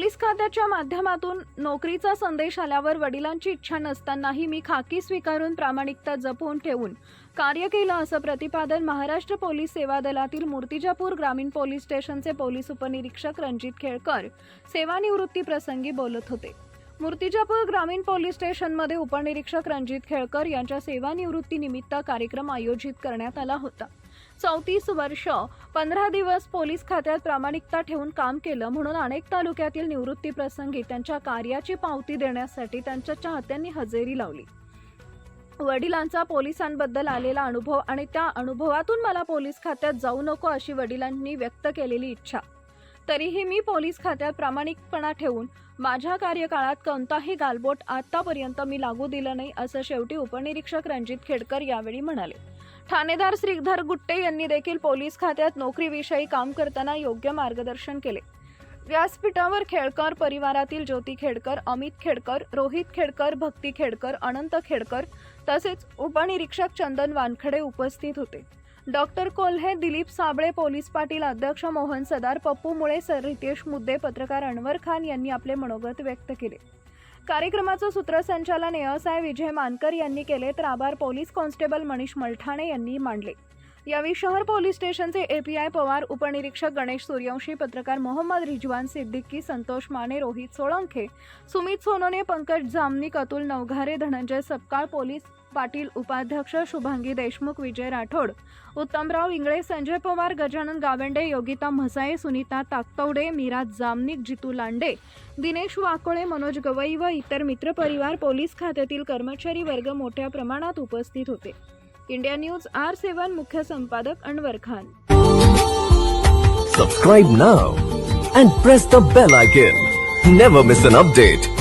Police खात्याच्या माध्यमातून नोकरीचा संदेश आल्यावर वडिलांची इच्छा नसतानाही मी खाकी स्वीकारून प्रामाणिकता जपून ठेवून कार्य केलं असं प्रतिपादन महाराष्ट्र पोलीस सेवा दलातील मूर्तिजापूर ग्रामीण पोलीस स्टेशनचे पोलीस उपनिरीक्षक रणजित खेळकर सेवानिवृत्ती प्रसंगी बोलत होते. मूर्तिजापूर ग्रामीण पोलीस स्टेशनमध्ये उपनिरीक्षक रणजित खेळकर यांच्या सेवानिवृत्तीनिमित्त कार्यक्रम आयोजित करण्यात आला होता. चौतीस वर्ष पंधरा दिवस पोलीस खात्यात प्रामाणिकता ठेवून काम केलं म्हणून अनेक तालुक्यातील निवृत्ती प्रसंगी त्यांच्या कार्याची पावती देण्यासाठी त्यांच्या चाहत्यांनी हजेरी लावली. वडिलांचा पोलिसांबद्दल आलेला अनुभव आणि त्या अनुभवातून मला पोलीस खात्यात जाऊ नको अशी वडिलांनी व्यक्त केलेली इच्छा. तरीही मी पोलीस खात्यात प्रामाणिकपणा ठेवून माझ्या कार्यकाळात कोणताही गालबोट आतापर्यंत मी लागू दिलं नाही असं शेवटी उपनिरीक्षक रणजित खेडकर यावेळी म्हणाले. ठाणेदार श्रीधर गुट्टे यांनी देखील पोलीस खात्यात नोकरीविषयी काम करताना योग्य मार्गदर्शन केले. व्यासपीठावर खेडकर परिवारातील ज्योती खेडकर अमित खेडकर रोहित खेडकर भक्ती खेडकर अनंत खेडकर तसेच उपनिरीक्षक चंदन वानखडे उपस्थित होते. डॉक्टर कोल्हे दिलीप साबळे पोलीस पाटील अध्यक्ष मोहन सदार पप्पू मुळे सर रितेश मुद्दे पत्रकार अनवर खान यांनी आपले मनोगत व्यक्त केले. कार्यक्रमाचं सूत्रसंचालन एएसआय विजय मानकर यांनी केले तर आभार पोलीस कॉन्स्टेबल मनीष मलठाणे यांनी मांडले. यावेळी शहर पोलीस स्टेशनचे एपीआय पवार उपनिरीक्षक गणेश सूर्यवंशी पत्रकार मोहम्मद रिजवान सिद्दीकी संतोष माने रोहित सोळंखे सुमित सोनोने पंकज जामनिक अतुल नवघारे धनंजय सपकाळ पोलीस पाटील उपाध्यक्ष शुभांगी देशमुख विजय राठोड उत्तमराव इंगळे संजय पवार गजानन गावंडे योगिता म्हसाळे सुनीता ताकतवडे मीरा जामनिक जितू लांडे दिनेश वाकोळे मनोज गवई व इतर मित्रपरिवार पोलीस खात्यातील कर्मचारी वर्ग मोठ्या प्रमाणात उपस्थित होते. इंडिया न्यूज आर सेवन मुख्य संपादक Anwar Khan. Subscribe now and press the bell icon never miss an update